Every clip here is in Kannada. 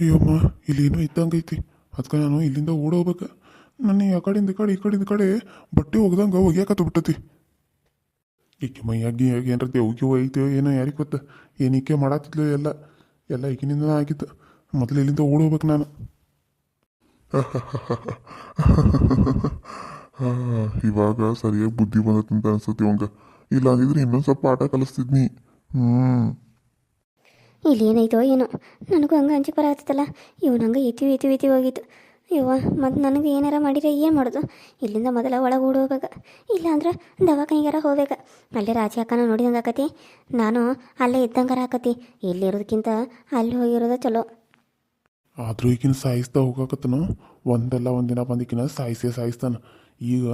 ಅಯ್ಯಮ್ಮ, ಇಲ್ಲಿ ಏನೋ ಇದ್ದಂಗೈತಿ. ಅದಕ್ಕೆ ನಾನು ಇಲ್ಲಿಂದ ಓಡೋಗ್ಬೇಕು. ನನ್ನ ಆ ಕಡೆಯಿಂದ ಈ ಕಡೆ, ಈ ಕಡೆಯಿಂದ ಕಡೆ ಬಟ್ಟೆ ಒಗ್ದಂಗೆ ಒಗ್ಯಾಕತ್ತು ಬಿಟ್ಟತಿ. ಈಕೆ ಮೈಯಾಗಿ ಏನಾರ ದೇವ್ಗೆ ಐತೆ ಏನೋ ಯಾರಿಗೆ ಗೊತ್ತ. ಏನಕ್ಕೆ ಮಾಡತ್ತಿದ್ಲು ಎಲ್ಲ ಎಲ್ಲ ಈಗಿನಿಂದ ಆಗಿತ್ತು. ಮೊದಲು ಇಲ್ಲಿಂದ ಓಡೋಗ್ಬೇಕು ನಾನು. ಇವಾಗ ಸರಿಯಾಗಿ ಬುದ್ಧಿ ಬಂದತ್ತಂತ ಅನ್ಸತಿ ಅವಂಗ ಇಲ್ಲ ಅಂದಿದ್ರೆ ಇನ್ನೊಂದು ಸ್ವಲ್ಪ ಆಟ ಕಲಿಸ್ತಿದ್ನಿ. ಹ್ಮ್. ಇಲ್ಲಿ ಏನಾಯ್ತೋ ಏನೋ. ನನಗೂ ಹಂಗೆ ಅಂಜಿಕೆ ಆಗ್ತದಲ್ಲ ಇವು ನಂಗೆ ಎತ್ತಿ ಎತ್ತಿ ಹೋಗಿತ್ತು ಇವ ಮತ್ತು ನನಗೆ ಏನಾರ ಮಾಡಿದ್ರೆ ಏನು ಮಾಡೋದು? ಇಲ್ಲಿಂದ ಮೊದಲ ಒಳಗೆ ಓಡಿ ಹೋಗ್ಬೇಕು. ಇಲ್ಲಾಂದ್ರೆ ದವಾಖಾನಿಗಾರ ಹೋಗ್ಬೇಕು. ಅಲ್ಲೇ ರಾಜಿ ಅಕ್ಕನ ನೋಡಿದಂಗೆ ಆಕತಿ. ನಾನು ಅಲ್ಲೇ ಇದ್ದಂಗಾರ ಆಕತಿ. ಇಲ್ಲಿರೋದಕ್ಕಿಂತ ಅಲ್ಲಿ ಹೋಗಿರೋದು ಚಲೋ. ಆದರೂ ಈಗಿನ ಸಾಯಿಸ್ತಾ ಹೋಗಾಕತ್ತನು. ಒಂದಲ್ಲ ಒಂದಿನ ಬಂದಿಕಿನ ಸಾಯಿಸೇ ಸಾಯಿಸ್ತಾನೆ. ಈಗ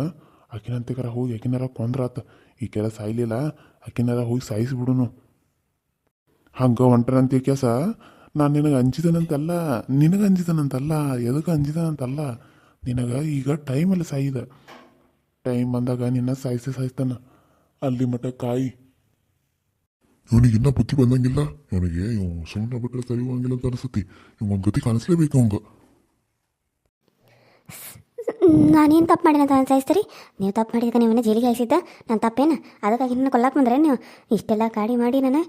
ಆಕಿನಂತೆಗಾರ ಹೋಗಿ ಆಕಿನಾರ ಕೊಂದ್ರಾತ. ಕೆಲಸ ಸಾಯ್ಲಿಲ್ಲ. ಆಕಿನಾರ ಹೋಗಿ ಸಾಯಿಸ್ಬಿಡುನು. ಹಂಗ ಹೊಂಟನಂತ ಕೆಲಸ ನಾನು ನಿನಗೆ ಅಂಜಿದನಂತಲ್ಲ ನಿನಗೆ ಅಂಜಿದನಂತಲ್ಲ ಎದಕ್ಕೆ ಅಂಜಿದನಂತಲ್ಲ, ನಿನಗೆ ಈಗ ಟೈಮಲ್ಲಿ ಸಾಯಿದ. ಟೈಮ್ ಬಂದಾಗ ನಿನ್ನ ಸಾಯಿಸಿ ಸಾಯಿಸ್ತಾನ. ಅಲ್ಲಿ ಮಟ್ಟ ಕಾಯಿ. ಇವನಿಗೆ ಇನ್ನೂ ಬುದ್ಧಿ ಬಂದಂಗಿಲ್ಲ. ಇವನಿಗೆ ಇವ್ ಸುಮ್ಮನೆ ಬಿಟ್ಟರೆ ಸರಿ ಹೋಗಂಗಿಲ್ಲ ಅಂತ ಅನಿಸತಿ ಇವನ್ ಗತಿ ಕಾಣಿಸ್ಲೇಬೇಕು ಅವಂಗ ನಾನೇನು ತಪ್ಪು ಮಾಡಿನ ಅಂತ ಅನ್ಸಾಯಿಸ್ತೀರಿ ನೀವು ತಪ್ಪು ಮಾಡಿದಾಗ ನೀವನ್ನ ಜೈಲಿಗೆ ಹಾಯಿಸಿದ್ದ? ನಾನು ತಪ್ಪೇನ? ಅದಕ್ಕಾಗಿ ನನ್ನ ಕೊಲ್ಲಕ್ಕೆ ಬಂದ್ರೆ ನೀವು ಇಷ್ಟೆಲ್ಲ ಕಾಡಿ ಮಾಡಿ ನಾನು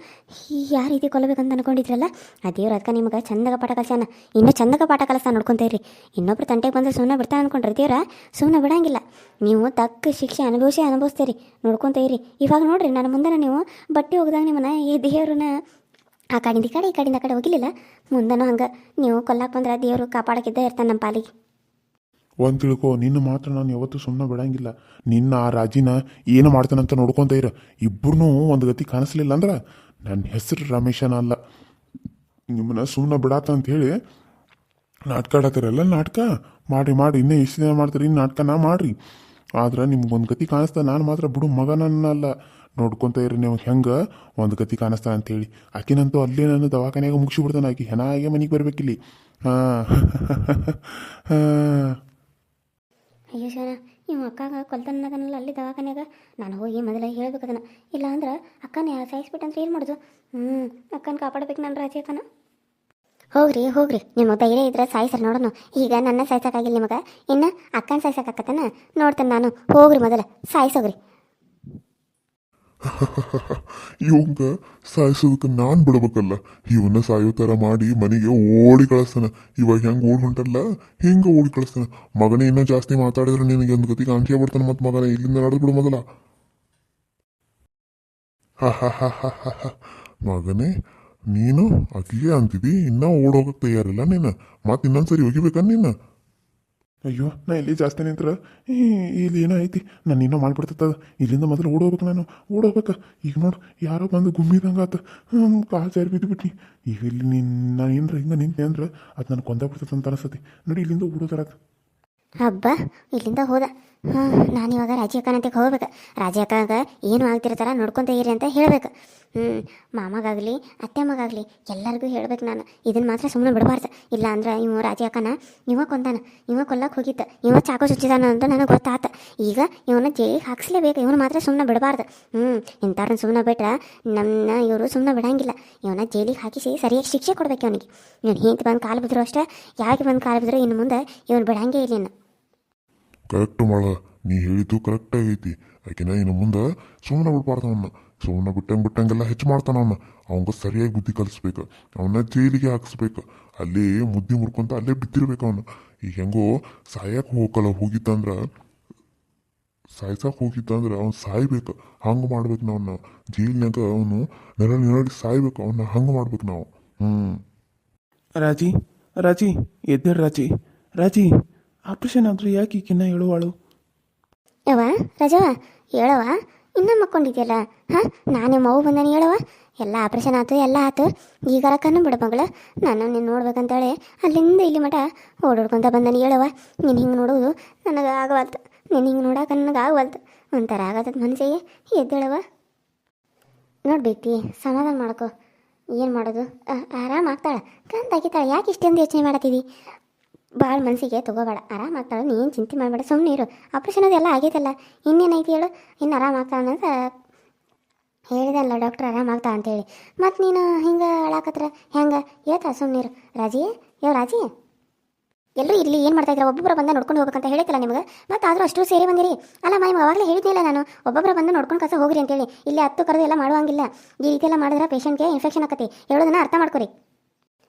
ಯಾವ ರೀತಿ ಕೊಲ್ಲಬೇಕಂತ ಅನ್ಕೊಂಡಿದ್ರಲ್ಲ, ಆ ದೇವ್ರು ಅದಕ್ಕೆ ನಿಮಗೆ ಚಂದಾಗ ಪಾಠ ಕಲಸಾನ ಇನ್ನೂ ಚಂದಾಗ ಪಾಠ ಕಲಸ ನೋಡ್ಕೊಂತೀರಿ ಇನ್ನೊಬ್ರು ತಂಟೆಗೆ ಬಂದರೆ ಸುಮ್ಮನೆ ಬಿಡ್ತಾ ಅನ್ಕೊಂಡ್ರಿ ದೇವ್ರ. ಸುಮ್ಮನೆ ಬಿಡಂಗಿಲ್ಲ. ನೀವು ತಕ್ಕ ಶಿಕ್ಷೆ ಅನುಭವಿಸಿ ಅನುಭವಿಸ್ತೀರಿ. ನೋಡ್ಕೊಂತೀರಿ ಇವಾಗ ನೋಡ್ರಿ, ನನ್ನ ಮುಂದೆ ನೀವು ಬಟ್ಟೆ ಹೋಗ್ದಾಗ ನಿಮ್ಮನ್ನ ಈ ದೇವ್ರನ್ನ ಆ ಕಡೆಯಿಂದ ಈ ಕಡೆ, ಈ ಕಡೆಯಿಂದ ಕಡೆ ಹೋಗಿಲಿಲ್ಲ. ಮುಂದನೂ ಹಂಗೆ. ನೀವು ಕೊಲ್ಲಕ್ಕೆ ಬಂದ್ರೆ ದೇವರು ಕಾಪಾಡೋಕ್ಕಿದ್ದೇ ಇರ್ತಾನೆ ನಮ್ಮ ಪಾಲಿಗೆ. ಒಂದು ತಿಳ್ಕೊ, ನಿನ್ನ ಮಾತ್ರ ನಾನು ಯಾವತ್ತೂ ಸುಮ್ಮನೆ ಬಿಡಂಗಿಲ್ಲ. ನಿನ್ನ ಆ ರಾಜಿನ ಏನು ಮಾಡ್ತಾನಂತ ನೋಡ್ಕೊಂತ ಇರ. ಇಬ್ಬರೂ ಒಂದು ಗತಿ ಕಾಣಿಸ್ಲಿಲ್ಲ ಅಂದ್ರೆ ನನ್ನ ಹೆಸರು ರಮೇಶನ ಅಲ್ಲ. ನಿಮ್ಮನ್ನ ಸುಮ್ಮನೆ ಬಿಡಾತ ಅಂತ ಹೇಳಿ ನಾಟಕ ಆಡತ್ತಿರಲ್ಲ ನಾಟಕ? ಮಾಡಿ ಮಾಡಿ ಇನ್ನೂ ಎಷ್ಟು ದಿನ ಮಾಡ್ತೀರಿ? ಇನ್ನು ನಾಟಕನ ಮಾಡ್ರಿ. ಆದ್ರೆ ನಿಮ್ಗೊಂದು ಗತಿ ಕಾಣಿಸ್ತಾ ನಾನು ಮಾತ್ರ ಬಿಡು ಮಗನನ್ನಲ್ಲ ನೋಡ್ಕೊತ ಇರಿ ನೀವು, ಹೆಂಗೆ ಒಂದು ಗತಿ ಕಾಣಿಸ್ತಾ ಅಂತೇಳಿ ಆಕಿನಂತೂ ಅಲ್ಲೇ ನಾನು ದವಾಖಾನೆಯಾಗ ಮುಗಿಸಿಬಿಡ್ತಾನೆ ಆಕಿ. ಹೆನಾಗೆ ಮನೆಗೆ ಬರ್ಬೇಕಿಲ್ಲಿ. ಹಾಂ. ಹಾಂ. ಅಯ್ಯೋ ಶಿವನ ಇವ ಅಕ್ಕಾಗ ಕೊಲ್ತನದನಲ್ಲ ಅಲ್ಲಿ ದವಾಖಾನೆಯಾಗ. ನಾನು ಹೋಗಿ ಮೊದಲೇ ಹೇಳಬೇಕು ಅದನ್ನು. ಇಲ್ಲ ಅಂದ್ರೆ ಅಕ್ಕನ ಸಾಯಿಸ್ಬಿಟ್ಟಂದ್ರೆ ಏನು ಮಾಡೋದು? ಹ್ಞೂ ಅಕ್ಕನ ಕಾಪಾಡ್ಬೇಕು ನಾನು ರಾಜಿ ಅಕ್ಕನ. ಹೋಗ್ರಿ ಹೋಗ್ರಿ. ನಿಮ್ಮ ಧೈರ್ಯ ಇದ್ರೆ ಸಾಯಿಸ್ರಿ ನೋಡೋಣ ಈಗ ನನ್ನ ಸಾಯ್ಸೋಕ್ಕಾಗಿಲ್ಲ ನಿಮಗೆ. ಇನ್ನು ಅಕ್ಕನ ಸಾಯ್ಸೋಕ್ಕಾಗತ್ತನ ನೋಡ್ತೇನೆ ನಾನು. ಹೋಗ್ರಿ ಮೊದಲು, ಸಾಯಿಸೋಗ್ರಿ. ಇವಂಗ ಸಾಯಿಸೋದಕ್ಕೆ ನಾನ್ ಬಿಡ್ಬೇಕಲ್ಲ. ಇವನ್ನ ಸಾಯೋ ತರ ಮಾಡಿ ಮನೆಗೆ ಓಡಿ ಕಳಿಸ್ತಾನ. ಇವಾಗ ಹೆಂಗ ಓಡಿ ಹೊಂಟಲ್ಲ? ಹಿಂಗೆ ಓಡಿ ಕಳಿಸ್ತಾನ? ಮಗನೇ ಇನ್ನ ಜಾಸ್ತಿ ಮಾತಾಡಿದ್ರೆ ನಿನಗೆ ಒಂದು ಗತಿ ಅಂಕೆ ಬರ್ತಾನೆ ಮತ್ತು ಮಗನೇ. ಇಲ್ಲಿಂದ ಬಿಡು ಮೊದಲ. ಮಗನೇ, ನೀನು ಅಕ್ಕಿಗೆ ಅಂತಿದಿ. ಇನ್ನ ಓಡೋಗಕ್ಕೆ ತಯಾರಿಲ್ಲ ನೀನು. ಮತ್ತೆ ಇನ್ನೊಂದ್ಸರಿ ಒಗಿಬೇಕ ನೀನು? ಅಯ್ಯೋ, ನಾ ಇಲ್ಲಿ ಜಾಸ್ತಿ ನಿಂತ್ರ ಇಲ್ಲಿ ಏನೋ ಐತಿ. ನಾನು ಇನ್ನೂ ಮಾಡಿಬಿಡ್ತದ ಇಲ್ಲಿಂದ ಮೊದಲು ಓಡೋಗ್ಬೇಕು ನಾನು. ಓಡೋಗ್ಬೇಕು. ಈಗ ನೋಡು, ಯಾರೋ ಬಂದು ಗುಮ್ಮಿದಂಗೆ ಆತ. ಹ್ಞೂ ಕಾಲು ಜಾರಿ ಬಿದ್ದುಬಿಟ್ನಿ ಈಗ ಇಲ್ಲಿ ನಿನ್ನ ನಾನು ಏನರ ಹಿಂಗೆ ನಿಂತೆ ಅಂದ್ರೆ ಅದು ನನಗೆ ಅಂತ ಅನಿಸ್ತತಿ. ನೋಡಿ ಇಲ್ಲಿಂದ ಓಡೋದರಾತ ಹಬ್ಬ, ಇಲ್ಲಿಂದ ಹೋದ. ಹಾಂ, ನಾನಿವಾಗ ರಾಜಿ ಅಕ್ಕನಂತಕ್ಕೆ ಹೋಗ್ಬೇಕು. ರಾಜಿ ಅಕ್ಕಾಗ ಏನು ಆಗ್ತಿರ್ತಾರ ನೋಡ್ಕೊಂತ ಇರಿ ಅಂತ ಹೇಳ್ಬೇಕು. ಹ್ಞೂ ಮಾಮಗಾಗಲಿ, ಅತ್ತೆಮ್ಮಗಾಗಲಿ ಎಲ್ಲರಿಗೂ ಹೇಳ್ಬೇಕು ನಾನು. ಇದನ್ನು ಮಾತ್ರ ಸುಮ್ಮನೆ ಬಿಡಬಾರ್ದು. ಇಲ್ಲ ಅಂದ್ರೆ ಇವ ರಾಜಿ ಅಕ್ಕನ ಇವ ಕೊಂದಾನ, ಇವ ಕೊಲ್ಲಕ್ಕೆ ಹೋಗಿತ್ತು ಇವ ಚಾಕು ಚುಚ್ಚಿದಾನ ಅಂತ ನನಗೆ ಗೊತ್ತಾತ. ಈಗ ಇವನ ಜೈಲಿಗೆ ಹಾಕ್ಸ್ಲೇಬೇಕು. ಇವನು ಮಾತ್ರ ಸುಮ್ಮನೆ ಬಿಡಬಾರ್ದು. ಹ್ಞೂ ಇಂಥವ್ರನ್ನ ಸುಮ್ಮನೆ ಬಿಟ್ರೆ ನನ್ನ ಇವರು ಸುಮ್ಮನೆ ಬಿಡಂಗಿಲ್ಲ. ಇವನ ಜೈಲಿಗೆ ಹಾಕಿಸಿ ಸರಿಯಾಗಿ ಶಿಕ್ಷೆ ಕೊಡ್ಬೇಕು ಇವನಿಗೆ. ಇವನು ಹಿಂತ ಬಂದು ಕಾಲು ಬಿದ್ರು ಅಷ್ಟೇ ಯಾಕೆ ಬಂದು ಕಾಲು ಬಿದ್ರು ಇನ್ನು ಮುಂದೆ ಇವನು ಬಿಡಂಗೇ ಇಲ್ಲ ಕರೆಕ್ಟ್ ಮಾಡ. ನೀ ಹೇಳಿದ್ದು ಕರೆಕ್ಟ್ ಆಗೈತಿ. ಆಕಿನ ಇನ್ನು ಮುಂದೆ ಸುಮ್ಮನೆ ಬಿಡ್ಬಾರ್ದು ಅವನ್ನ ಸುಮ್ಮನೆ ಬಿಟ್ಟಂಗೆ ಬಿಟ್ಟಂಗೆಲ್ಲ ಹೆಚ್ಚು ಮಾಡ್ತಾನ ಅವನ್ನ ಅವಂಗ ಸರಿಯಾಗಿ ಬುದ್ಧಿ ಕಲಿಸ್ಬೇಕು. ಅವನ್ನ ಜೈಲಿಗೆ ಹಾಕಿಸ್ಬೇಕು. ಅಲ್ಲಿ ಮುದ್ದಿ ಮುರ್ಕೊಂತ ಅಲ್ಲೇ ಬಿದ್ದಿರ್ಬೇಕು ಅವನು. ಈಗ ಹೆಂಗೋ ಸಾಯಕ್ಕೆ ಹೋಗಲ್ಲ ಹೋಗಿತ್ತಂದ್ರೆ ಸಾಯ್ಸಕ್ಕೆ ಹೋಗಿತ್ತಂದ್ರೆ ಅವ್ನು ಸಾಯ್ಬೇಕು. ಹಂಗೆ ಮಾಡ್ಬೇಕು ನಾವು ನಾವು ಜೈಲಿನಾಗ ಅವನು ನೆರಳು ನೆರಳಿ ಸಾಯ್ಬೇಕು. ಅವನ್ನ ಹಂಗೆ ಮಾಡ್ಬೇಕು ನಾವು. ಹ್ಞೂ ರಾಜಿ ರಾಜಿ, ಎದ್ದೇಳು ರಾಜಿ. ರಾಜಿ ಆಪ್ರೇಷನ್ ಆದ್ರೂ ಯಾಕೆ ಈಕಿನ್ನ ಹೇಳುವಳು. ಯವ್ವ ರಜವ ಹೇಳವ ಇನ್ನೂ ಮಕ್ಕೊಂಡಿದ್ಯಲ್ಲ, ಹಾಂ? ನಾನೇ ಮಗು ಬಂದಾನೆ ಹೇಳವ ಎಲ್ಲ ಆಪ್ರೇಷನ್ ಆಯ್ತು ಎಲ್ಲ ಆಯ್ತು ಈಗಾರ ಕಣ್ಣು ಬಿಡ ಮಗಳು. ನಾನು ನೀನು ನೋಡ್ಬೇಕಂತೇಳಿ. ಅಲ್ಲಿಂದ ಇಲ್ಲಿ ಮಠ ಓಡಾಡ್ಕೊಂತ ಬಂದಾನೆ ಹೇಳವ ನೀನು ಹಿಂಗೆ ನೋಡೋದು ನನಗೆ ಆಗವಲ್ತು. ನೀನು ಹಿಂಗೆ ನೋಡಕ್ಕೆ ನನಗೆ ಆಗವಲ್ತು. ಒಂಥರ ಆಗತ್ತದ ಮನಸ್ಸಿಗೆ. ಎದ್ದೇಳವ ನೋಡ್ಬೇಕಿ ಸಮಾಧಾನ ಮಾಡ್ಕೊ. ಏನು ಮಾಡೋದು? ಆರಾಮ ಆಗ್ತಾಳೆ ಕಂತ ಆಗಿತ್ತಾಳೆ ಯಾಕೆ ಇಷ್ಟೊಂದು ಯೋಚನೆ ಮಾಡತ್ತಿದಿ? ಭಾಳ ಮನಸ್ಸಿಗೆ ತಗೋಬೇಡ. ಆರಾಮ ಆಗ್ತಾಳೆ, ನೀನು ಚಿಂತೆ ಮಾಡಬೇಡ ಸುಮ್ಮನೆ ಇರು. ಆಪ್ರೇಷನ್ ಅದೆಲ್ಲ ಆಗೈತಲ್ಲ ಇನ್ನೇನೈತಿ ಹೇಳು? ಇನ್ನು ಆರಾಮ ಆಗ್ತಾಳೆ ಅನ್ನೋದು ಹೇಳಿದಲ್ಲ ಡಾಕ್ಟ್ರ್ ಆರಾಮಾಗ್ತಾ ಅಂತೇಳಿ ಮತ್ತು ನೀನು ಹಿಂಗೆ ಹೇಳಾಕತ್ರ? ಹೆಂಗೆ? ಹೇಳ್ತಾ ಸುಮ್ಮನಿರು ರಾಜಿ ಯಾವ ರಾಜಿ. ಎಲ್ಲರೂ ಇಲ್ಲಿ ಏನು ಮಾಡ್ತಾ ಇದ್ದಾರೆ? ಒಬ್ಬೊಬ್ಬರ ಬಂದ ನೋಡ್ಕೊಂಡು ಹೋಗ್ಬೇಕಂತ ಹೇಳಿತ್ತಲ್ಲ ನಿಮ್ಗೆ? ಮತ್ತು ಆದರೂ ಅಷ್ಟು ಸೇರಿ ಬಂದಿರಿ. ಅಲ್ಲ ಮೈ ಅವಾಗಲೇ ಹೇಳಿದ್ದಿಲ್ಲ ನಾನು. ಒಬ್ಬೊಬ್ಬರ ಬಂದು ನೋಡ್ಕೊಂಡು ಕಸ ಹೋಗ್ರಿ ಅಂತೇಳಿ ಇಲ್ಲಿ ಹತ್ತು ಕರೆದು ಎಲ್ಲ ಮಾಡುವಂಗಿಲ್ಲ. ಈ ರೀತಿ ಎಲ್ಲ ಮಾಡಿದ್ರೆ ಪೇಷಂಟ್ಗೆ ಇನ್ಫೆಕ್ಷನ್ ಆಕತಿ. ಹೇಳೋದನ್ನ ಅರ್ಥ ಮಾಡ್ಕೊರಿ.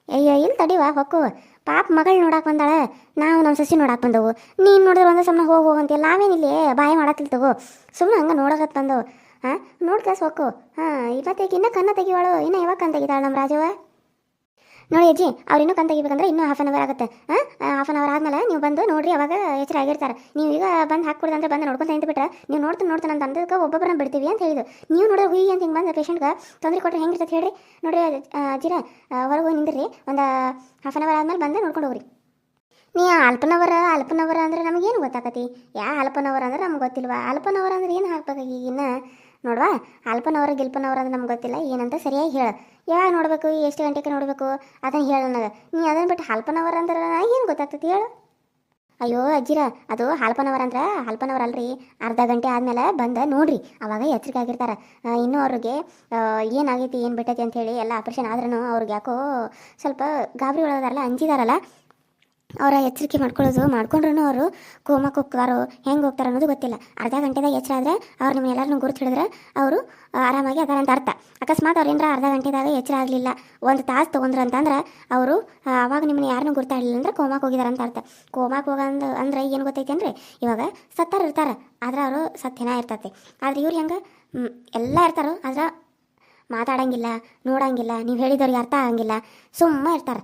ಅಯ್ಯೋ ಇಲ್ಲಿ ತಡಿವಾ? ಹೊಕ್ಕು. ಪಾಪ ಮಗಳು ನೋಡಕ್ಕೆ ಬಂದಾಳೆ. ನಾವು ನಮ್ಮ ಸಸಿ ನೋಡಕ್ಕೆ ಬಂದವು. ನೀನು ನೋಡಿದ್ರೆ ಒಂದೇ ಸುಮ್ಮನೆ ಹೋಗು ಅಂತೀಯಲ್ಲ ನಾವೇನಿಲ್ಲಿ? ಬಾಯಿ ತಗೋ ಸುಮ್ಮನೆ ಹಂಗೆ ನೋಡಕತ್ ಬಂದವು. ಹಾಂ ನೋಡ್ಕಸ್ ಹೋಕು. ಹಾಂ, ಇವತ್ತೇಕೆ ಇನ್ನೂ ಕನ್ನ ತೆಗಿವಾಳು. ಇನ್ನ ಯಾವಾಗ ಕಣ್ ತೆಗಿತಾಳ ನಮ್ಮ ರಾಜವ ನೋಡಿ ಅಜ್ಜಿ, ಅವ್ರು ಇನ್ನೂ ಕಂತ ತೆಗಿಬೇಕಂದ್ರೆ ಇನ್ನೂ ಹಾಫ್ ಆನ್ ಅವರ್ ಆಗುತ್ತೆ. ಹಾಫ್ ಆನ್ ಅವರ್ ಆದಮೇಲೆ ನೀವು ಬಂದು ನೋಡ್ರಿ, ಅವಾಗ ಎಚ್ಚರ ಆಗಿರ್ತಾರೆ. ನೀವು ಈಗ ಬಂದು ಹಾಕ್ಕೊಡ್ದಂದ್ರೆ ಬಂದು ನೋಡ್ಕೊಂತ ನಿಂತು ಬಿಟ್ರೆ ನೀವು ನೋಡ್ತೀನಿ ನೋಡ್ತಾನೆ ಅಂತ ಅಂದಕ್ಕೆ ಒಬ್ಬೊಬ್ಬರನ್ನ ಬಿಡ್ತೀವಿ ಅಂತ ಹೇಳಿದ್ರು ನೀವು ನೋಡಿದ್ರೆ ಹುಯಿ ಅಂತ ಹಿಂಗೆ ಬಂದು ಪೇಷಂಟ್ಗೆ ತೊಂದರೆ ಕೊಟ್ಟರೆ ಹೆಂಗಿರ್ತದೆ ಹೇಳ್ರಿ? ನೋಡ್ರಿ ಅಜ್ಜಿರ ಹೊರಗೆ ಹೋಗಿ ನಿಂದ್ರಿ, ಒಂದು ಹಾಫ್ ಆನ್ ಅವರ್ ಆದಮೇಲೆ ಬಂದು ನೋಡ್ಕೊಂಡು ಹೋಗ್ರಿ. ನೀ ಅಲ್ಪನವರ ಅಲ್ಪನವರ ಅಂದ್ರೆ ನಮಗೇನು ಗೊತ್ತಾಕತಿ? ಯಾ ಅಲ್ಪನವರ ಅಂದ್ರೆ ನಮ್ಗೆ ಗೊತ್ತಿಲ್ವಾ? ಅಲ್ಪನವರ ಅಂದ್ರೆ ಏನು ಹಾಕ್ಬೇಕಾಗಿ ಈಗಿನ್ನ? ನೋಡ್ವಾ, ಅಲ್ಪನವರ ಗಿಲ್ಪನವರ ಅಂದ್ರೆ ನಮ್ಗೆ ಗೊತ್ತಿಲ್ಲ, ಏನಂತ ಸರಿಯಾಗಿ ಹೇಳ. ಯಾವಾಗ ನೋಡಬೇಕು, ಎಷ್ಟು ಗಂಟೆಗೆ ನೋಡಬೇಕು, ಅದನ್ನು ಹೇಳು ನನಗೆ. ನೀ ಅದನ್ನು ಬಿಟ್ಟು ಹಲ್ಪನವರ ಅಂದ್ರೆ ಏನು ಗೊತ್ತಾಗ್ತೈತಿ ಹೇಳು. ಅಯ್ಯೋ ಅಜ್ಜಿರ, ಅದು ಹಾಲ್ಪನವರ್ ಅಂದ್ರೆ ಹಾಲ್ಪನವರ ಅಲ್ರಿ. ಅರ್ಧ ಗಂಟೆ ಆದಮೇಲೆ ಬಂದ ನೋಡ್ರಿ, ಅವಾಗ ಎಚ್ಚರಿಕೆ ಆಗಿರ್ತಾರೆ. ಇನ್ನೂ ಅವ್ರಿಗೆ ಏನಾಗೈತಿ, ಏನು ಬಿಟ್ಟೈತಿ ಅಂತ ಹೇಳಿ ಎಲ್ಲ ಆಪ್ರೇಷನ್ ಆದ್ರೂ ಅವ್ರಿಗೆ ಯಾಕೋ ಸ್ವಲ್ಪ ಗಾಬರಿ ಒಳಗಾರಲ್ಲ ಅಂಜಿದಾರಲ್ಲ. ಅವರ ಎಚ್ಚರಿಕೆ ಮಾಡ್ಕೊಳ್ಳೋದು ಮಾಡ್ಕೊಂಡ್ರೂ ಅವರು ಕೋಮಕ್ಕೆ ಹೋಗ್ತಾರೋ ಹೆಂಗೆ ಹೋಗ್ತಾರೋ ಅನ್ನೋದು ಗೊತ್ತಿಲ್ಲ. ಅರ್ಧ ಗಂಟೆದಾಗ ಎಚ್ಚರ ಆದರೆ ಅವ್ರು ನಿಮ್ಮ ಎಲ್ಲರನ್ನೂ ಗುರುತು ಹಿಡಿದ್ರೆ ಅವರು ಆರಾಮಾಗಿ ಅದಾರ ಅಂತ ಅರ್ಥ. ಅಕಸ್ಮಾತ್ ಅವ್ರು ಏನಾರ ಅರ್ಧ ಗಂಟೆದಾಗ ಎಚ್ಚರ ಆಗಲಿಲ್ಲ, ಒಂದು ತಾಸು ತೊಗೊಂಡ್ರು ಅಂತಂದ್ರೆ ಅವರು ಅವಾಗ ನಿಮ್ಮನ್ನ ಯಾರನ್ನೂ ಗುರ್ತಾಡಲಿಲ್ಲ ಅಂದ್ರೆ ಕೋಮಾಕ್ ಹೋಗಿದಾರೆ ಅಂತ ಅರ್ಥ. ಕೋಮಾಕ್ ಹೋಗಂದು, ಅಂದ್ರೆ ಏನು ಗೊತ್ತೈತೆ ಅಂದ್ರೆ ಇವಾಗ ಸತ್ತಾರ ಇರ್ತಾರೆ, ಆದ್ರೆ ಅವರು ಸತ್ಯನ ಇರ್ತೈತಿ. ಆದ್ರೆ ಇವ್ರು ಹೆಂಗೆ ಎಲ್ಲ ಇರ್ತಾರೋ, ಆದ್ರೆ ಮಾತಾಡಂಗಿಲ್ಲ, ನೋಡಂಗಿಲ್ಲ, ನೀವು ಹೇಳಿದವ್ರಿಗೆ ಅರ್ಥ ಆಗಂಗಿಲ್ಲ, ಸುಮ್ಮ ಇರ್ತಾರೆ.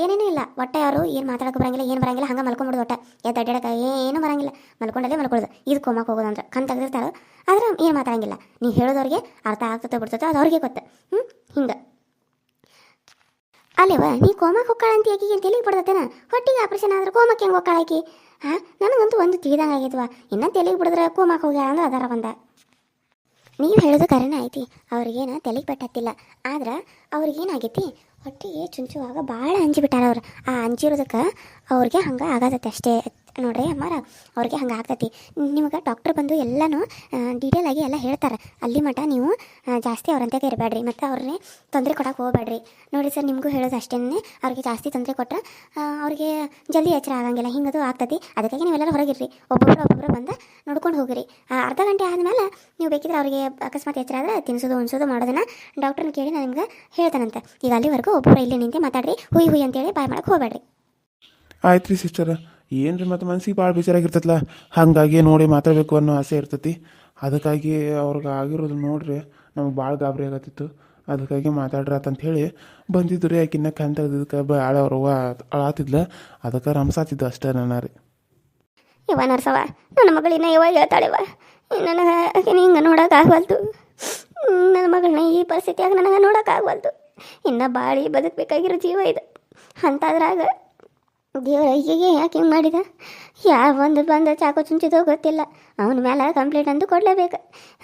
ಏನೇನೂ ಇಲ್ಲ. ಒಟ್ಟೆ ಯಾರು ಏನು ಮಾತಾಡಕ್ಕೆ ಬರಂಗಿಲ್ಲ, ಏನು ಬರಂಗಿಲ್ಲ, ಹಂಗೆ ಮಲ್ಕೊಂಬಿಡೋದು ಒಟ್ಟೆ ಎದ್ದು ಅಡ್ಡಾಡಕ್ಕೆ ಏನು ಬರಂಗಿಲ್ಲ. ಮಲ್ಕೊಂಡಲ್ಲೇ ಮಲ್ಕೊಳ್ಳೋದು ಇದು ಕೋಮಕ್ಕೆ ಹೋಗೋದು ಅಂದ್ರೆ ಕಣ್ ತೆಗೆದಿರ್ತಾರೋ ಆದ್ರೆ ಏನು ಮಾತಾಡಂಗಿಲ್ಲ. ನೀ ಹೇಳೋದವ್ರಿಗೆ ಅರ್ಥ ಆಗ್ತದೆ ಬಿಡ್ತೈತೋ, ಅದು ಅವ್ರಿಗೆ ಗೊತ್ತು. ಹ್ಞೂ ಹಿಂಗೆ. ಅಲ್ಲೇವ, ನೀ ಕೋಮಕ್ಕೆ ಹೋಗ್ಕಾಳ ಅಂತ ಆಕಿಗೆ ಏನು ತಲೆಗೆ ಬಿಡ್ತೈತೇನ ಹೊಟ್ಟಿಗೆ ಆಪ್ರೇಷನ್ ಆದ್ರೆ ಕೋಮಕ್ಕೆ ಹೆಂಗೆ ಹೋಗ್ಕಾಳ ಆಕಿ? ಹಾಂ ನನಗಂತೂ ಒಂದು ತಿಳಿದಂಗೆ ಆಗೈತವ ಇನ್ನೂ ತಲೆಗೆ ಬಿಡಿದ್ರೆ ಕೋಮಕ್ಕೆ ಹೋಗ್ಯಾಳ ಅಂದ್ರೆ ಅದರ ಬಂದ. ನೀವು ಹೇಳೋದು ಕರೆನ ಐತಿ ಅವ್ರಿಗೇನು ತಲೆಗೆ ಪಟ್ಟತ್ತಿಲ್ಲ ಆದ್ರೆ ಅವ್ರಿಗೇನಾಗೈತಿ? ಹೊಟ್ಟೆಗೆ ಚುಂಚುವಾಗ ಭಾಳ ಅಂಜಿಬಿಟ್ಟಾರ ಅವ್ರು. ಆ ಅಂಜಿರೋದಕ್ಕೆ ಅವ್ರಿಗೆ ಹಂಗೆ ಆಗತೈತೆ ಅಷ್ಟೇ ನೋಡ್ರಿ ಅಮ್ಮಾರ ಅವ್ರಿಗೆ ಹಂಗೆ ಆಗ್ತೈತಿ. ನಿಮಗೆ ಡಾಕ್ಟ್ರ್ ಬಂದು ಎಲ್ಲನೂ ಡೀಟೇಲ್ ಆಗಿ ಎಲ್ಲ ಹೇಳ್ತಾರೆ. ಅಲ್ಲಿ ಮಠ ನೀವು ಜಾಸ್ತಿ ಅವ್ರಂತೆ ಇರಬೇಡ್ರಿ ಮತ್ತು ಅವ್ರನ್ನೇ ತೊಂದರೆ ಕೊಡೋಕೆ ಹೋಗಬೇಡ್ರಿ ನೋಡಿ ಸರ್ ನಿಮಗೂ ಹೇಳೋದು ಅಷ್ಟೇ ಅವ್ರಿಗೆ ಜಾಸ್ತಿ ತೊಂದರೆ ಕೊಟ್ಟರೆ ಅವ್ರಿಗೆ ಜಲ್ದಿ ಎಚ್ಚರ ಆಗಂಗಿಲ್ಲ. ಹಿಂಗದು ಆಗ್ತೈತಿ. ಅದಕ್ಕಾಗಿ ನೀವೆಲ್ಲರೂ ಹೊರಗಿರ್ರಿ. ಒಬ್ಬೊಬ್ಬರು ಒಬ್ಬೊಬ್ಬರು ಬಂದು ನೋಡ್ಕೊಂಡು ಹೋಗಿರಿ. ಅರ್ಧ ಗಂಟೆ ಆದಮೇಲೆ ನೀವು ಬೇಕಿದ್ರೆ ಅವರಿಗೆ ಅಕಸ್ಮಾತ್ ಎಚ್ಚರ ಆದರೆ ತಿನ್ಸೋದು, ಉಣಿಸೋದು ಮಾಡೋದನ್ನ ಡಾಕ್ಟ್ರನ್ನ ಕೇಳಿ ನಾನು ನಿಮ್ಗೆ ಹೇಳ್ತಾನಂತೆ. ಈಗ ಅಲ್ಲಿವರೆಗೂ ಒಬ್ಬೊಬ್ಬರು ಇಲ್ಲಿ ನಿಂತೆ ಮಾತಾಡ್ರಿ. ಹುಯ್ ಹುಯ್ ಅಂತೇಳಿ ಬಾಯ್ ಮಾಡೋಕೆ ಹೋಗ್ಬೇಡ್ರಿ ಆಯ್ತು ರೀ ಸಿಸ್ಟರ್ ಏನು ರೀ ಮತ್ತು ಮನ್ಸಿಗೆ ಭಾಳ ಬೇಜಾರಾಗಿರ್ತೈತಲ್ಲ ಹಾಗಾಗಿ ನೋಡಿ ಮಾತಾಡಬೇಕು ಅನ್ನೋ ಆಸೆ ಇರ್ತೈತಿ. ಅದಕ್ಕಾಗಿ ಅವ್ರಿಗೆ ಆಗಿರೋದು ನೋಡ್ರಿ ನಮ್ಗೆ ಭಾಳ ಗಾಬರಿ ಆಗತ್ತಿತ್ತು. ಅದಕ್ಕಾಗಿ ಮಾತಾಡ್ರತ್ ಅಂತ ಹೇಳಿ ಬಂದಿದ್ದು ರೀ ಆಕಿನ್ನ ಕಂತ ಭಾಳ ಅವ್ರವ್ವ ಅಳಾತಿದ್ಲ ಅದಕ್ಕೆ ರಂಸಾತಿದ್ದು ಅಷ್ಟೇ ನನ್ನ ರೀ. ಇವ ನರ್ಸವ ನನ್ನ ಮಗಳಿನ ಇವಾಗ ಹೇಳ್ತಾಳೆವ ನನಗೆ ಹಿಂಗೆ ನನ್ನ ಮಗಳನ್ನ ಈ ಪರಿಸ್ಥಿತಿಯಾಗ ನನಗೆ ನೋಡೋಕ್ಕಾಗವಲ್ತು ಇನ್ನು ಬಾಳಿ ಬದುಕಬೇಕಾಗಿರೋ ಜೀವ ಇದು. ಅಂತಾದ್ರಾಗ ದೇವರ ಹೀಗೆ ಯಾಕೆ ಹಿಂಗೆ ಮಾಡಿದ? ಯಾವ ಒಂದು ಬಂದ ಚಾಕು ಚುಂಚಿದೋ ಗೊತ್ತಿಲ್ಲ. ಅವನ ಮೇಲೆ ಕಂಪ್ಲೇಂಟ್ ಅಂದು ಕೊಡಲೇಬೇಕು.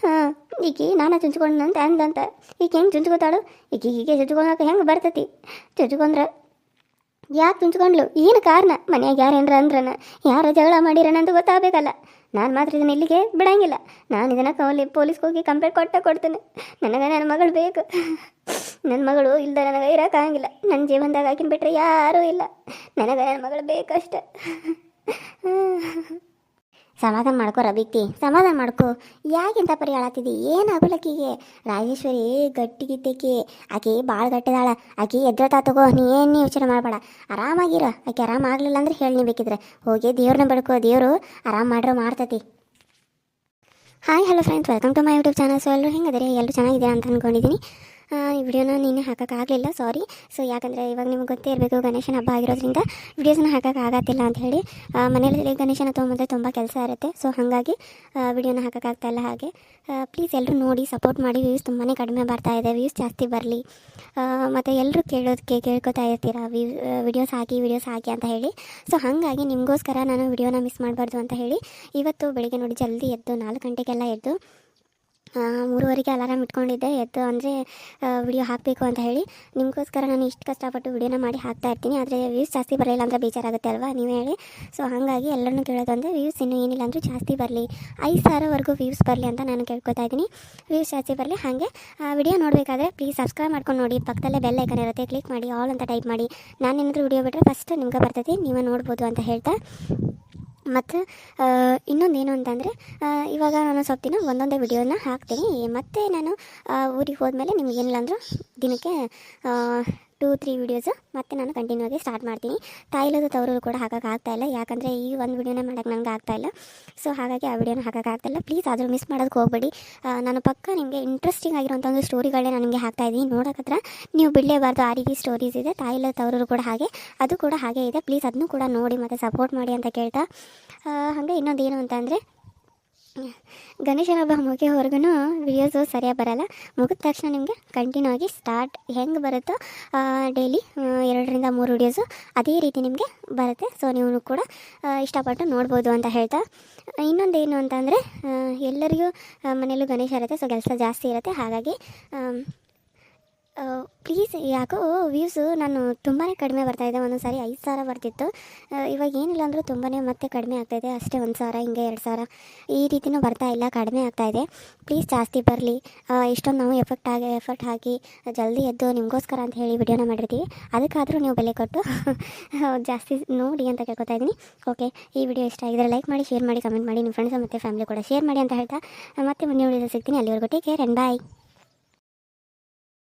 ಹಾಂ, ಈಕಿ ನಾನು ಚುಂಚ್ಕೊಂಡಂತ ಅಂದಂತ. ಈಕೆ ಹೆಂಗೆ ಚುಂಚ್ಕೋತಾಳು ಈಕೆ ಹೀಗೆ ಚುಂಚ್ಕೊಂಡಾಕ ಹೆಂಗೆ ಬರ್ತತಿ? ಚುಚ್ಕೊಂಡ್ರೆ ಯಾಕೆ ಚುಂಚ್ಕೊಂಡ್ಲು ಏನು ಕಾರಣ? ಮನ್ಯಾಗ ಯಾರೇನ್ರ ಅಂದ್ರನ? ಯಾರ ಜಗಳ ಮಾಡಿರನ ಅಂತ ಗೊತ್ತಾಗಬೇಕಲ್ಲ. ನಾನು ಮಾತ್ರ ಇದನ್ನು ಇಲ್ಲಿಗೆ ಬಿಡಂಗಿಲ್ಲ. ನಾನು ಇದನ್ನು ಕೌಲಿ ಪೊಲೀಸ್ಗೆ ಹೋಗಿ ಕಂಪ್ಲೇಂಟ್ ಕೊಟ್ಟ ಕೊಡ್ತೇನೆ. ನನಗೆ ನನ್ನ ಮಗಳು ಬೇಕು. ನನ್ನ ಮಗಳು ಇಲ್ಲದ ನನಗೆ ಇರೋಕ್ಕಾಗಿಲ್ಲ ನನ್ನ ಜೀವನದಾಗ ಹಾಕಿನ ಬಿಟ್ಟರೆ ಯಾರೂ ಇಲ್ಲ. ನನಗೆ ನನ್ನ ಮಗಳು ಬೇಕಷ್ಟೆ. ಸಮಾಧಾನ ಮಾಡ್ಕೋ ರವಿಕ್ತಿ ಸಮಾಧಾನ ಮಾಡ್ಕೋ. ಯಾಕಿಂತ ಪರಿ ಹೇಳತ್ತಿದ್ದಿ ಏನು ಆಗೋಲಕ್ಕಿಗೆ ರಾಜೇಶ್ವರಿ ಗಟ್ಟಿಗಿದ್ದಕ್ಕೆ. ಆಕೆ ಭಾಳ ಗಟ್ಟಿದಾಳ. ಆಕೆ ಎದ್ರತಾ ತಗೋ, ನೀ ಏನು ಯೋಚನೆ ಮಾಡಬೇಡ. ಆರಾಮಾಗಿರ. ಆಕೆ ಆರಾಮ ಆಗಲಿಲ್ಲ ಅಂದ್ರೆ ಹೇಳಿ ನೀ ಬೇಕಿದ್ರೆ. ಹೋಗಿ ದೇವ್ರನ್ನ ಬಡ್ಕೋ. ದೇವರು ಆರಾಮ ಮಾಡ್ರೋ ಮಾಡ್ತತಿ. Hi hello friends welcome to my YouTube channel so ಎಲ್ಲರೂ ಹೆಂಗದಿರಿ? ಎಲ್ಲರೂ ಚೆನ್ನಾಗಿದೆ ಅಂತ ಅಂದ್ಕೊಂಡಿದ್ದೀನಿ ಈ ವಿಡಿಯೋನ ನೀನು ಹಾಕೋಕ್ಕಾಗಲಿಲ್ಲ ಸಾರಿ ಸೊ ಯಾಕಂದರೆ ಇವಾಗ ನಿಮಗೆ ಗೊತ್ತೇ ಇರಬೇಕು, ಗಣೇಶನ ಹಬ್ಬ ಆಗಿರೋದ್ರಿಂದ ವಿಡಿಯೋಸ್ನ ಹಾಕೋಕ್ಕಾಗತ್ತಿಲ್ಲ ಅಂತ ಹೇಳಿ. ಮನೆಯಲ್ಲಿ ಗಣೇಶನ ತೊಗೊಂಬಂದರೆ ತುಂಬ ಕೆಲಸ ಇರುತ್ತೆ. ಸೊ ಹಾಗಾಗಿ ವಿಡಿಯೋನ ಇಲ್ಲ ಹಾಗೆ. ಪ್ಲೀಸ್ ಎಲ್ಲರೂ ನೋಡಿ ಸಪೋರ್ಟ್ ಮಾಡಿ ವ್ಯೂಸ್ ತುಂಬಾ ಕಡಿಮೆ ಬರ್ತಾ ಇದೆ ವ್ಯೂಸ್ ಜಾಸ್ತಿ ಬರಲಿ. ಮತ್ತು ಎಲ್ಲರೂ ಕೇಳೋದಕ್ಕೆ ಕೇಳ್ಕೊತಾ ಇರ್ತೀರಾ ವ್ಯೂ ವಿಡಿಯೋಸ್ ಹಾಕಿ ವಿಡಿಯೋಸ್ ಹಾಕಿ ಅಂತ ಹೇಳಿ. ಸೊ ಹಾಗಾಗಿ ನಿಮಗೋಸ್ಕರ ನಾನು ವಿಡಿಯೋನ ಮಿಸ್ ಮಾಡಬಾರ್ದು ಅಂತ ಹೇಳಿ, ಇವತ್ತು ಬೆಳಿಗ್ಗೆ ನೋಡಿ ಜಲ್ದಿ ಎದ್ದು ನಾಲ್ಕು ಗಂಟೆಗೆಲ್ಲ ಎದ್ದು ಮೂರುವರೆಗೆ ಅಲಾರಾಮ್ ಇಟ್ಕೊಂಡಿದ್ದೆ. ಎದ್ದು ಅಂದರೆ ವಿಡಿಯೋ ಹಾಕಬೇಕು ಅಂತ ಹೇಳಿ. ನಿಮಗೋಸ್ಕರ ನಾನು ಇಷ್ಟು ಕಷ್ಟಪಟ್ಟು ವಿಡಿಯೋನ ಮಾಡಿ ಹಾಕ್ತಾ ಇರ್ತೀನಿ. ಆದರೆ ವ್ಯೂಸ್ ಜಾಸ್ತಿ ಬರಲಿಲ್ಲ ಅಂದರೆ ಬೇಜಾರಾಗುತ್ತೆ ಅಲ್ವಾ? ನೀವೇ ಹೇಳಿ. ಸೊ ಹಾಗಾಗಿ ಎಲ್ಲರನ್ನೂ ಕೇಳೋದಂದರೆ ವ್ಯೂಸ್ ಇನ್ನೂ ಏನಿಲ್ಲ ಅಂದರೂ ಜಾಸ್ತಿ ಬರಲಿ. ಐದು ಸಾವಿರವರೆಗೂ ವ್ಯೂಸ್ ಬರಲಿ ಅಂತ ನಾನು ಕೇಳ್ಕೊತಾ ಇದ್ದೀನಿ. ವ್ಯೂಸ್ ಜಾಸ್ತಿ ಬರಲಿ. ಹಾಗೆ ವಿಡಿಯೋ ನೋಡಬೇಕಾದ್ರೆ ಪ್ಲೀಸ್ ಸಬ್ಸ್ಕ್ರೈಬ್ ಮಾಡ್ಕೊಂಡು ನೋಡಿ. ಪಕ್ಕದಲ್ಲೇ ಬೆಲ್ ಐಕನ್ ಇರುತ್ತೆ. ಕ್ಲಿಕ್ ಮಾಡಿ ಆಲ್ ಅಂತ ಟೈಪ್ ಮಾಡಿ. ನಾನು ಏನಾದರೂ ವಿಡಿಯೋ ಬಿಟ್ಟರೆ ಫಸ್ಟ್ ನಿಮ್ಗೆ ಬರ್ತೈತಿ ನೀವೇ ನೋಡ್ಬೋದು ಅಂತ ಹೇಳ್ತಾ. ಮತ್ತು ಇನ್ನೊಂದೇನು ಅಂತಂದರೆ ಇವಾಗ ನಾನು ಸ್ವಲ್ಪ ದಿನ ಒಂದೊಂದೇ ವಿಡಿಯೋನ ಹಾಕ್ತೀನಿ. ಮತ್ತು ನಾನು ಊರಿಗೆ ಹೋದ್ಮೇಲೆ ನಿಮಗೇನಿಲ್ಲ ಅಂದರೂ ದಿನಕ್ಕೆ ಟೂ ತ್ರೀ ವೀಡಿಯೋಸು ಮತ್ತೆ ನಾನು ಕಂಟಿನ್ಯೂ ಆಗಿ ಸ್ಟಾರ್ಟ್ ಮಾಡ್ತೀನಿ. ತಾಯಿಲದು ತವರು ಕೂಡ ಹಾಕೋಕೆ ಆಗ್ತಾ ಇಲ್ಲ. ಯಾಕಂದರೆ ಈ ಒಂದು ವೀಡಿಯೋನೇ ಮಾಡೋಕ್ಕೆ ನನಗೆ ಆಗ್ತಾ ಇಲ್ಲ. ಸೊ ಹಾಗಾಗಿ ಆ ವೀಡಿಯೋನ ಹಾಕೋಕೆ ಆಗ್ತಾ ಇಲ್ಲ. ಪ್ಲೀಸ್ ಆದರೂ ಮಿಸ್ ಮಾಡೋದಕ್ಕೆ ಹೋಗಬೇಡಿ. ನಾನು ಪಕ್ಕ ನಿಮಗೆ ಇಂಟ್ರೆಸ್ಟಿಂಗ್ ಆಗಿರೋಂಥ ಒಂದು ಸ್ಟೋರಿಗಳನ್ನೇ ನಾನು ನಿಮಗೆ ಹಾಕ್ತಾ ಇದ್ದೀನಿ. ನೀವು ಬಿಡಲೇಬಾರ್ದು ಆ ರೀತಿ ಸ್ಟೋರೀಸ್ ಇದೆ. ತಾಯಿಲದ ತವರು ಕೂಡ ಹಾಗೆ. ಅದು ಕೂಡ ಹಾಗೆ ಇದೆ. ಪ್ಲೀಸ್ ಅದನ್ನು ಕೂಡ ನೋಡಿ ಮತ್ತು ಸಪೋರ್ಟ್ ಮಾಡಿ ಅಂತ ಕೇಳ್ತಾ. ಹಾಗೆ ಇನ್ನೊಂದು ಏನು ಅಂತಂದರೆ ಗಣೇಶನ ಹಬ್ಬ ಮುಗಿಯೋವರೆಗೂ ವಿಡಿಯೋಸು ಸರಿಯಾಗಿ ಬರಲ್ಲ. ಮುಗಿದ ತಕ್ಷಣ ನಿಮಗೆ ಕಂಟಿನ್ಯೂ ಆಗಿ ಸ್ಟಾರ್ಟ್ ಹೆಂಗೆ ಬರುತ್ತೋ ಡೈಲಿ ಎರಡರಿಂದ ಮೂರು ವಿಡಿಯೋಸು ಅದೇ ರೀತಿ ನಿಮಗೆ ಬರುತ್ತೆ. ಸೊ ನೀವು ಕೂಡ ಇಷ್ಟಪಟ್ಟು ನೋಡ್ಬೋದು ಅಂತ ಹೇಳ್ತಾ. ಇನ್ನೊಂದು ಏನು ಅಂತಂದರೆ ಎಲ್ಲರಿಗೂ ಮನೆಯಲ್ಲೂ ಗಣೇಶ ಇರುತ್ತೆ ಸೊ ಕೆಲಸ ಜಾಸ್ತಿ ಇರುತ್ತೆ. ಹಾಗಾಗಿ ಪ್ಲೀಸ್ ಯಾಕೋ ವ್ಯೂಸು ನಾನು ತುಂಬಾ ಕಡಿಮೆ ಬರ್ತಾಯಿದೆ ಒಂದೊಂದು ಸಾರಿ ಐದು ಸಾವಿರ ಬರ್ತಿತ್ತು. ಇವಾಗ ಏನಿಲ್ಲ ಅಂದರೂ ತುಂಬಾ ಮತ್ತೆ ಕಡಿಮೆ ಆಗ್ತಾಯಿದೆ ಅಷ್ಟೇ ಒಂದು ಸಾವಿರ, ಹಿಂಗೆ ಎರಡು ಸಾವಿರ. ಈ ರೀತಿನೂ ಬರ್ತಾ ಇಲ್ಲ, ಕಡಿಮೆ ಆಗ್ತಾಯಿದೆ ಪ್ಲೀಸ್ ಜಾಸ್ತಿ ಬರಲಿ. ಇಷ್ಟೊಂದು ನಾವು ಎಫೆಕ್ಟ್ ಆಗಿ ಎಫರ್ಟ್ ಹಾಕಿ ಜಲ್ದಿ ಎದ್ದು ನಿಮಗೋಸ್ಕರ ಅಂತ ಹೇಳಿ ವಿಡಿಯೋನ ಮಾಡಿರ್ತೀವಿ. ಅದಕ್ಕಾದರೂ ನೀವು ಬೆಲೆ ಕೊಟ್ಟು ಜಾಸ್ತಿ ನೋಡಿ ಅಂತ ಕೇಳ್ಕೊತಾ ಇದ್ದೀನಿ. ಓಕೆ ಈ ವಿಡಿಯೋ ಇಷ್ಟ ಆಗಿದ್ರೆ ಲೈಕ್ ಮಾಡಿ ಶೇರ್ ಮಾಡಿ ಕಮೆಂಟ್ ಮಾಡಿ. ನಿಮ್ಮ ಫ್ರೆಂಡ್ಸ್ ಮತ್ತು ಫ್ಯಾಮಿಲಿ ಕೂಡ ಶೇರ್ ಮಾಡಿ ಅಂತ ಹೇಳ್ತಾ, ಮತ್ತೆ ಮುಂದೆ ವಿಡಿಯೋ ಸಿಗ್ತೀನಿ. ಅಲ್ಲಿವರೆಗೂ ಟೇಕ್ ಕೇರ್ ಆ್ಯಂಡ್ ಬಾಯ್